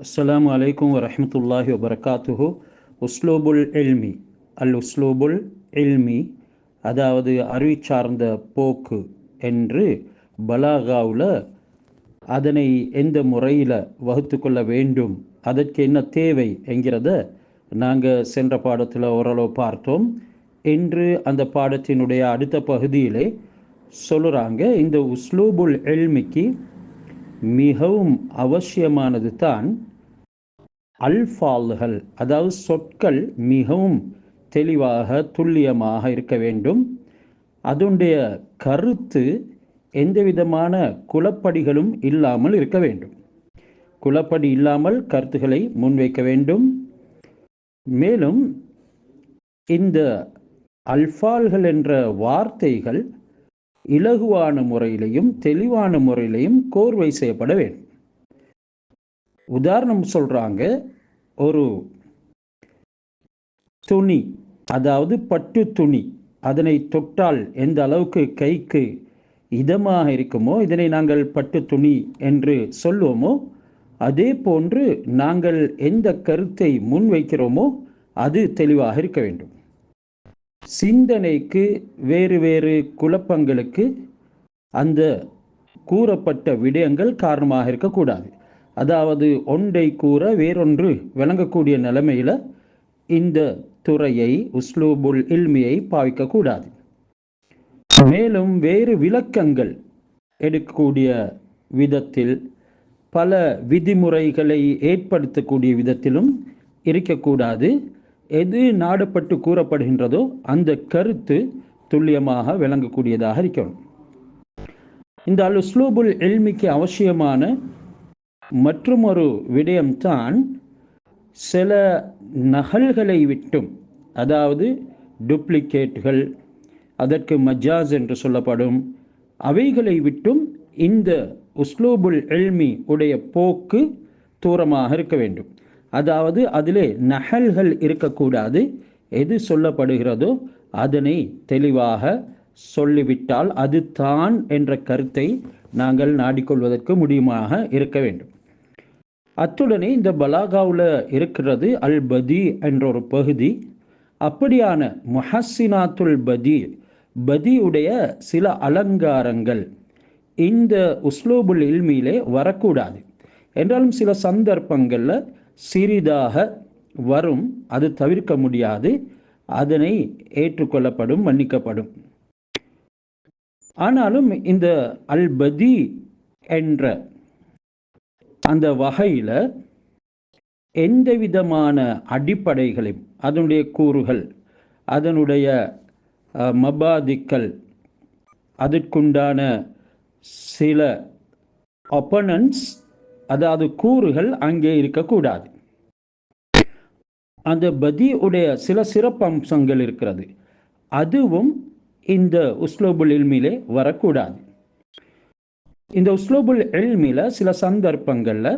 அஸ்லாம் அலைக்கும் வரமத்துல்லாஹி வபர்காத்துஹு. உஸ்லோபுல் எல்மி அல் உஸ்லோபுல் எல்மி அதாவது அறிவி சார்ந்த போக்கு என்று பலாகாவில் அதனை எந்த முறையில் வகுத்து கொள்ள வேண்டும் அதற்கு என்ன தேவை என்கிறத நாங்கள் சென்ற பாடத்தில் ஓரளவு பார்த்தோம். இன்று அந்த பாடத்தினுடைய அடுத்த பகுதியிலே சொல்லுறாங்க இந்த உஸ்லூபுல் எல்மிக்கு மிகவும் அவசியமானது தான் அல்ஃபால்கள் அதாவது சொற்கள் மிகவும் தெளிவாக துல்லியமாக இருக்க வேண்டும். அதனுடைய கருத்து எந்த விதமான குலப்படிகளும் இல்லாமல் இருக்க வேண்டும். குலப்படி இல்லாமல் கருத்துக்களை முன்வைக்க வேண்டும். மேலும் இந்த அல்ஃபால்கள் என்ற வார்த்தைகள் இலகுவான முறையிலையும் தெளிவான முறையிலையும் கோர்வை செய்யப்பட வேண்டும். உதாரணம் சொல்றாங்க ஒரு துணி அதாவது பட்டு துணி அதனை தொட்டால் எந்த அளவுக்கு கைக்கு இதமாக இருக்குமோ இதனை நாங்கள் பட்டு துணி என்று சொல்லுவோமோ அதே போன்று நாங்கள் எந்த கருத்தை முன்வைக்கிறோமோ அது தெளிவாக இருக்க வேண்டும். சிந்தனைக்கு வேறு வேறு குழப்பங்களுக்கு அந்த கூறப்பட்ட விடயங்கள் காரணமாக இருக்கக்கூடாது. அதாவது ஒன்றை கூற வேறொன்று விளங்கக்கூடிய நிலைமையில் இந்த துறையை உஸ்லூபுல் இல்மியை பாவிக்கக்கூடாது. மேலும் வேறு விளக்கங்கள் எடுக்கக்கூடிய விதத்தில் பல விதிமுறைகளை ஏற்படுத்தக்கூடிய விதத்திலும் இருக்கக்கூடாது. எது நாடப்பட்டு கூறப்படுகின்றதோ அந்த கருத்து துல்லியமாக விளங்கக்கூடியதாக இருக்கணும். இந்த அல் உஸ்லூபுல் எல்மிக்கு அவசியமான மற்றும் ஒரு விடயம்தான் சில நகல்களை விட்டும் அதாவது டூப்ளிகேட்டுகள் அதற்கு மஜாஸ் என்று சொல்லப்படும் அவைகளை விட்டும் இந்த உஸ்லூபுல் எல்மி உடைய போக்கு தூரமாக இருக்க வேண்டும். அதாவது அதிலே நகல்கள் இருக்கக்கூடாது. எது சொல்லப்படுகிறதோ அதனை தெளிவாக சொல்லிவிட்டால் அது தான் என்ற கருத்தை நாங்கள் நாடிக்கொள்வதற்கு முடியுமாக இருக்க வேண்டும். அத்துடனே இந்த பலாகாவில் இருக்கிறது அல் பதி என்ற ஒரு பகுதி. அப்படியான முஹசினாத்துல் பதி பதியுடைய சில அலங்காரங்கள் இந்த உஸ்லோபுல் இல்மியிலே வரக்கூடாது. என்றாலும் சில சந்தர்ப்பங்களில் சிறிதாக வரும் அது தவிர்க்க முடியாது. அதனை ஏற்றுக்கொள்ளப்படும் மன்னிக்கப்படும். ஆனாலும் இந்த அல்பதி என்ற அந்த வகையில் எந்த விதமான அடிப்படைகளையும் அதனுடைய கூறுகள் அதனுடைய மபாதிக்கள் அதற்குண்டான சில ஒப்பனன்ஸ் அதாவது கூறுகள் அங்கே இருக்கக்கூடாது. அந்த பதி உடைய சில சிறப்பம்சங்கள் இருக்கிறது. அதுவும் இந்த உஸ்லோபுல் இல்மிலே வரக்கூடாது. இந்த உஸ்லோபுல் எல்மில சில சந்தர்ப்பங்களில்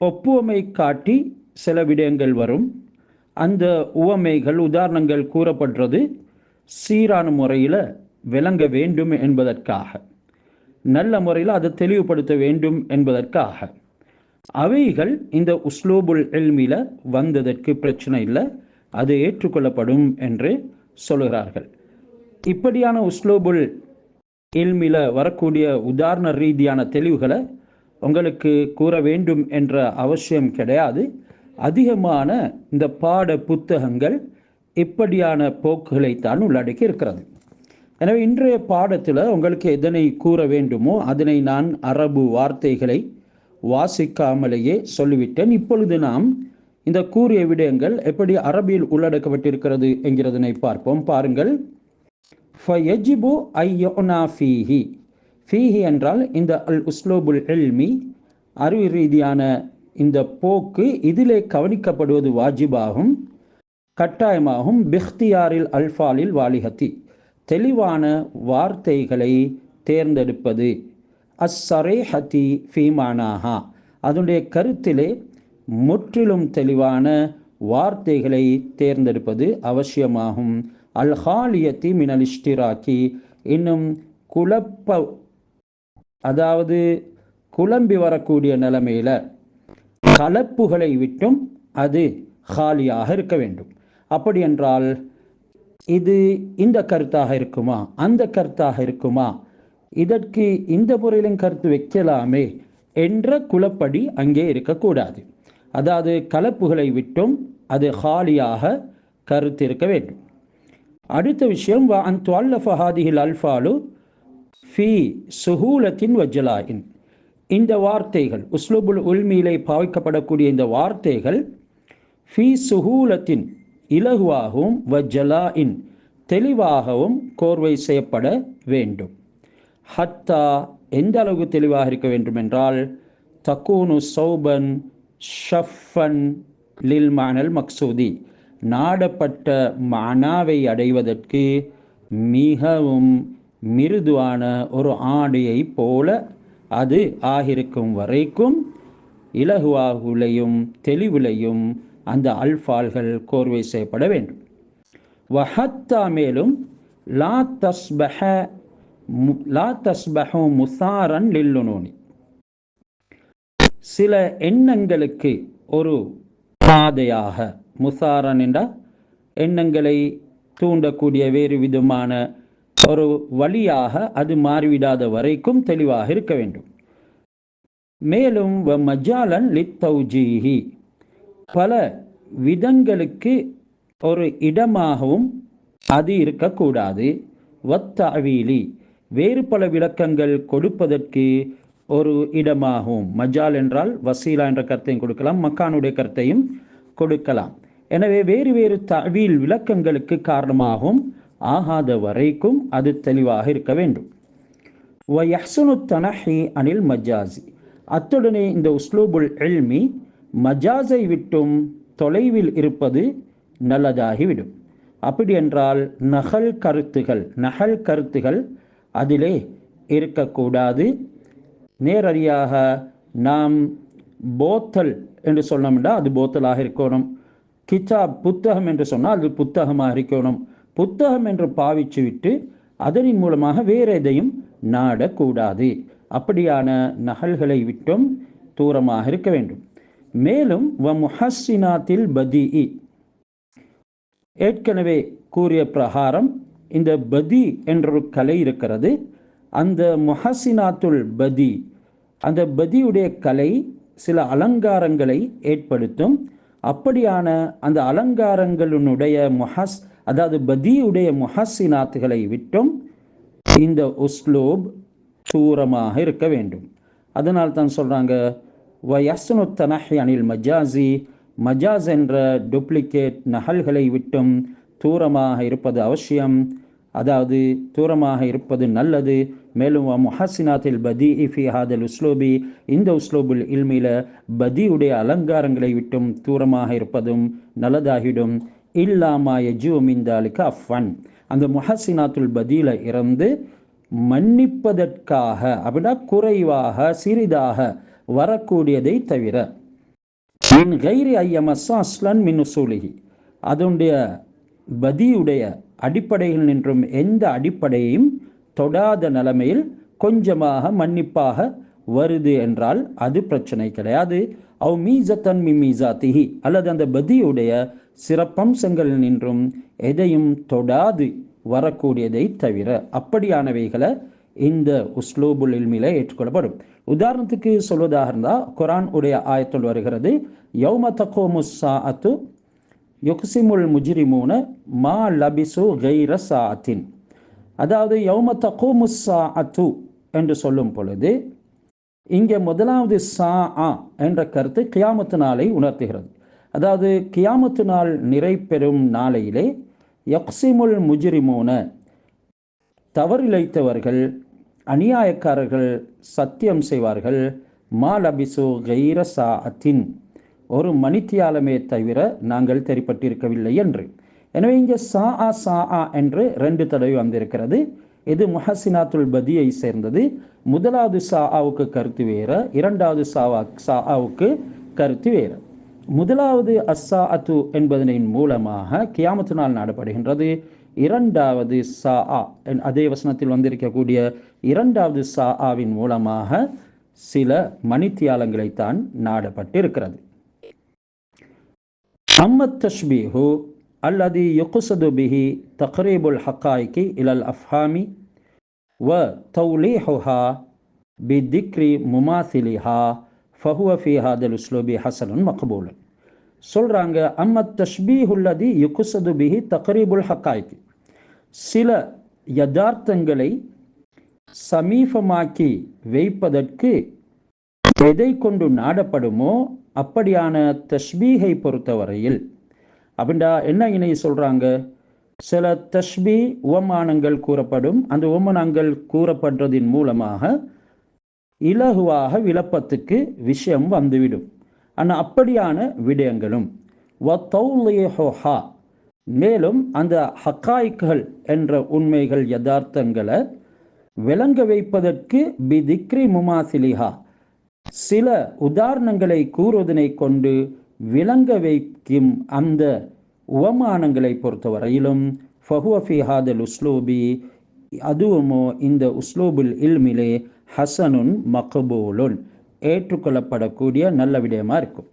ஒப்புவமை காட்டி சில விடயங்கள் வரும். அந்த உவமைகள் உதாரணங்கள் கூறப்படுறது சீரான முறையில் விளங்க வேண்டும் என்பதற்காக. நல்ல முறையில் அதை தெளிவுபடுத்த வேண்டும் என்பதற்காக. அவைகள் இந்த உஸ்லோபுல் எல்மில வந்ததற்கு பிரச்சனை இல்லை அது ஏற்றுக்கொள்ளப்படும் என்று சொல்கிறார்கள் இப்படியான உஸ்லோபுல் இல்மில வரக்கூடிய உதாரண ரீதியான தெளிவுகளை உங்களுக்கு கூற வேண்டும் என்ற அவசியம் கிடையாது. அதிகமான இந்த பாட புத்தகங்கள் இப்படியான போக்குகளைத்தான் உள்ளடக்கி இருக்கிறது எனவே இன்றைய பாடத்தில் உங்களுக்கு எதனை கூற வேண்டுமோ அதனை நான் அரபு வார்த்தைகளை வாசிக்காமலேயே சொல்லிவிட்டேன். இப்பொழுது நாம் இந்த கூறிய விடயங்கள் எப்படி அரபியில் உள்ளடக்கப்பட்டிருக்கிறது என்கிறதனை பார்ப்போம். பாருங்கள். ஃபயஜிபு ஐயோனா ஃபீஹி. ஃபீஹி என்றால் இந்த அல் உஸ்லோபுல் எல்மி அறிவு ரீதியான இந்த போக்கு இதிலே கவனிக்கப்படுவது வாஜிபாகும் கட்டாயமாகும் பிஹ்தியாரில் அல்ஃபாலில் வாலிஹத்தி. தெளிவான வார்த்தைகளை தேர்ந்தெடுப்பது. அஸ்ஸரேஹதி ஃபீமானாஹா அதனுடைய கருத்திலே முற்றிலும் தெளிவான வார்த்தைகளை தேர்ந்தெடுப்பது அவசியமாகும். அல்ஹாலியத்தி மினல் இஷ்டிராக்கி இன்னும் குழப்ப அதாவது குழம்பி வரக்கூடிய நிலைமையில் கலப்புகளை விட்டும் அது காலியாக இருக்க வேண்டும். அப்படி என்றால் இது இந்த கருத்தாக இருக்குமா? அந்த கருத்தாக இருக்குமா? இதற்கு இந்த முறையிலும் கருத்து வைக்கலாமே என்ற குலப்படி அங்கே இருக்கக்கூடாது. அதாவது கலப்புகளை விட்டும் அது ஹாலியாக கருத்து இருக்க வேண்டும். அடுத்த விஷயம் அன் துவல்லஃபஹாதிஹில் அல்ஃபாலு ஃபி சுஹூலத்தின் வஜலாயின். இந்த வார்த்தைகள் உஸ்லுபுல் உல்மியிலே பாவிக்கப்படக்கூடிய இந்த வார்த்தைகள் ஃபி சுஹூலத்தின் இலகுவாகவும் இன் தெளிவாகவும் கோர்வை செய்யப்பட வேண்டும். ஹத்தா எந்த அளவுக்கு தெளிவாக இருக்க வேண்டும் என்றால் தக்கூனு சௌபன் ஷஃபன் லில் மானல் மக்சூதி. நாடப்பட்ட மானாவை அடைவதற்கு மிகவும் மிருதுவான ஒரு ஆடையை போல அது ஆகிருக்கும் வரைக்கும் இலகுவாகுலையும் தெளிவுலையும் அந்த அல்ஃபால்கள் கோர்வை செய்யப்பட வேண்டும். வஹத்தா மேலும் லா தஸ்பஹ மு- லா தஸ்பஹு முசாரன் லில்லுனோனி சில எண்ணங்களுக்கு ஒரு பாதையாக முசாரன் என்றால் எண்ணங்களை தூண்டக்கூடிய வேறு விதமான ஒரு வழியாக அது மாறிவிடாத வரைக்கும் தெளிவாக இருக்க வேண்டும். மேலும் வ மஜாலன் லித்தௌஜீஹி பல விதங்களுக்கு ஒரு இடமாகவும் அது இருக்கக்கூடாது. வத்தாவீலி வேறு பல விளக்கங்கள் கொடுப்பதற்கு ஒரு இடமாகவும் மஜால் என்றால் வசீலா என்ற கருத்தையும் கொடுக்கலாம் மக்கானுடைய கருத்தையும் கொடுக்கலாம். எனவே வேறு வேறு தவில் விளக்கங்களுக்கு காரணமாகும் ஆகாத வரைக்கும் அது தெளிவாக இருக்க வேண்டும். வயசுனு தனஹி அனில் மஜாசி அத்துடனே இந்த உஸ்லூபுல் எல்மி மஜாஸை விட்டும் தொலைவில் இருப்பது நல்லதாகிவிடும். அப்படி என்றால் நகல் கருத்துகள் நகல் கருத்துகள் அதிலே இருக்கக்கூடாது. நேரடியாக நாம் போத்தல் என்று சொன்னோம்னா அது போத்தலாக இருக்கணும். கிதாப் புத்தகம் என்று சொன்னால் அது புத்தகமாக இருக்கணும். புத்தகம் என்று பாவிச்சு விட்டு அதனின் மூலமாக வேறு எதையும் நாடக்கூடாது. அப்படியான நகல்களை விட்டும் தூரமாக இருக்க வேண்டும். மேலும் வ முஹஸ்ஸினாத்தில் பதீஇ. ஏற்கனவே கூறிய பிரகாரம் இந்த பதி என்ற ஒரு கலை இருக்கிறது. அந்த முஹசினாத்துல் பதி அந்த பதியுடைய கலை சில அலங்காரங்களை ஏற்படுத்தும். அப்படியான அந்த அலங்காரங்களினுடைய முஹஸ் அதாவது பதியுடைய முஹசினாத்துகளை விட்டும் இந்த உஸ்லோப் தூரமாக இருக்க வேண்டும். அதனால் தான் சொல்கிறாங்க வயஸ்னு தனஹி அனில் மஜாசி மஜாஸ் என்ற டூப்ளிகேட் நகல்களை விட்டும் தூரமாக இருப்பது அவசியம். அதாவது தூரமாக இருப்பது நல்லது. மேலும் முஹசினாத்தில் பதி இஃபி ஹாதல் உஸ்லோபி. இந்த உஸ்லோபுல் இல்மில பதியுடைய அலங்காரங்களை விட்டும் தூரமாக இருப்பதும் நல்லதாகிடும் இல்லாமா யஜு மிந்தாலுக்கு அஃபன் அந்த முஹசினாத்துல் பதியில் இருந்து மன்னிப்பதற்காக அப்படின்னா குறைவாக சிறிதாக வரக்கூடியதை தவிர மின் கைரி ஐயமஸ்ஸா அஸ்லன் மின் உசூலிஹி. அதனுடைய பதியுடைய அடிப்படையில் நின்றும் எந்த அடிப்படையையும் தொடாத நிலைமையில் கொஞ்சமாக மன்னிப்பாக வருது என்றால் அது பிரச்சனை கிடையாது. அவ் மீசத்தன் மி மீசாத்திஹி. அல்லது அந்த பதியுடைய சிறப்பம்சங்கள் நின்றும் எதையும் தொடாது வரக்கூடியதை தவிர அப்படியானவைகளை இந்த உஸ்லூபுல் இல்மில ஏற்றுக்கொள்ளப்படும். உதாரணத்துக்கு சொல்வதாக இருந்தால் குரான் உடைய ஆயத்தில் வருகிறது யௌம தகோமு சாத்து யுக்சிமுல் முஜிரிமூன மா லபிசு கைர சாத்தின் அதாவது யௌம தகோமு சாஅத்து என்று சொல்லும் பொழுது இங்கே முதலாவது சா ஆ என்ற கருத்து கியாமத்து நாளை உணர்த்துகிறது. அதாவது கியாமத்து நாள் நிறை பெறும் நாளையிலே யக்சிமுல் முஜிரிமூன தவறிழைத்தவர்கள் அநியாயக்காரர்கள் சத்தியம் செய்வார்கள். மாலபிசு கைர சாஅத்தின். ஒரு மணித்தியாலமே தவிர நாங்கள் தெரிப்பட்டிருக்கவில்லை என்று. எனவே இங்கே சா ஆ சா ஆ என்று ரெண்டு தடவை வந்திருக்கிறது. இது முஹசினாத்துல் பதியை சேர்ந்தது. முதலாவது சா ஆவுக்கு கருத்து வேற இரண்டாவது சாவா சா ஆவுக்கு கருத்து வேறு. முதலாவது அஸ்ஸா அத்து என்பதனின் மூலமாக கியாமத்து நாள் நாடப்படுகின்றது. இரண்டாவது சா ஆ. அதே வசனத்தில் வந்திருக்கக்கூடிய இரண்டாவது சா ஆவின் மூலமாக சில மணித்தியாலங்களைத்தான் நாடப்பட்டிருக்கிறது. அம்மத் தஷ்பீஹு அல்லது யுகுசது பிஹி தக்ரீபுல் ஹக்காய்கி இலல் அஃப்ஹாமி வ தௌலீஹுஹா பி திக்ரி முமாசிலிஹா ஃபஹுவ ஃபி ஹாதல் உஸ்லோபி ஹசனுன் மக்பூலன். சொல்கிறாங்க அம்மத் தஷ்பீஹுல்லதி யுகுசது பிஹி தக்ரீபுல் ஹக்காய்கி. சில யதார்த்தங்களை சமீபமாக்கி வைப்பதற்கு எதை கொண்டு நாடப்படுமோ அப்படியான தஷ்பீகை பொறுத்தவரையில் அப்படின்டா என்ன இணைய சொல்றாங்க? சில தஷ்பி உவமானங்கள் கூறப்படும். அந்த உவமானங்கள் கூறப்படுறதின் மூலமாக இலகுவாக விளப்பத்துக்கு விஷயம் வந்துவிடும். ஆனால் அப்படியான விடயங்களும் வத்தௌலிஹா மேலும் அந்த ஹக்காய்கள் என்ற உண்மைகள் யதார்த்தங்களை விளங்க வைப்பதற்கு பிதிக்ரி முமாசிலிஹா. சில உதாரணங்களை கூறுவதனை கொண்டு விளங்க வைக்கும் அந்த உவமானங்களை பொறுத்தவரையிலும் ஃபஹுவஃபி ஹாதல் உஸ்லூபி அதுவுமோ இந்த உஸ்லூபுல் இல்மிலே ஹசனுன் மக்பூலுன் ஏற்றுக்கொள்ளப்படக்கூடிய நல்ல விடயமாக இருக்கும்.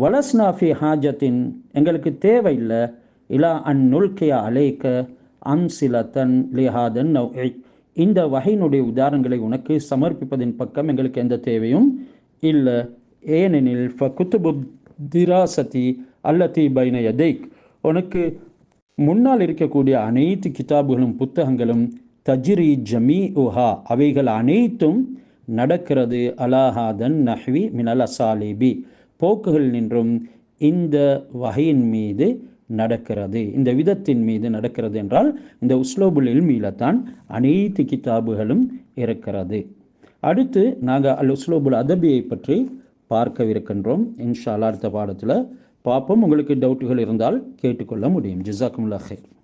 வலஸ்னாஃபி ஹாஜத்தின் எங்களுக்கு தேவையில்லை இலா அன் நுல்கிய அலைக்க அம்சிலத்தன் லிஹாதன் நௌஇ இந்த வகையினுடைய உதாரணங்களை உனக்கு சமர்ப்பிப்பதின் பக்கம் எங்களுக்கு எந்த தேவையும் இல்லை. ஏனெனில் ஃப குத்துபு திராசதி அல்லத்தி பைன யதைக். உனக்கு முன்னால் இருக்கக்கூடிய அனைத்து கிதாபுகளும் புத்தகங்களும் தஜ்ரி ஜமீ உஹா அவைகள் அனைத்தும் நடக்கிறது அலாஹாதன் நஹ்வி மினல் அசாலிபி. போக்குகள் நின்றும் இந்த வகையின் மீது நடக்கிறது. இந்த விதத்தின் மீது நடக்கிறது என்றால் இந்த உஸ்லோபுல் இல்மியில தான் அனைத்து கிதாபுகளும் இருக்கிறது. அடுத்து நாங்கள் அல் உஸ்லோபுல் அதபியை பற்றி பார்க்கவிருக்கின்றோம். இன்ஷா அல்லா அடுத்த பாடத்தில் பார்ப்போம். உங்களுக்கு டவுட்டுகள் இருந்தால் கேட்டுக்கொள்ள முடியும். ஜிசாக்குமுல்லா ஹேர்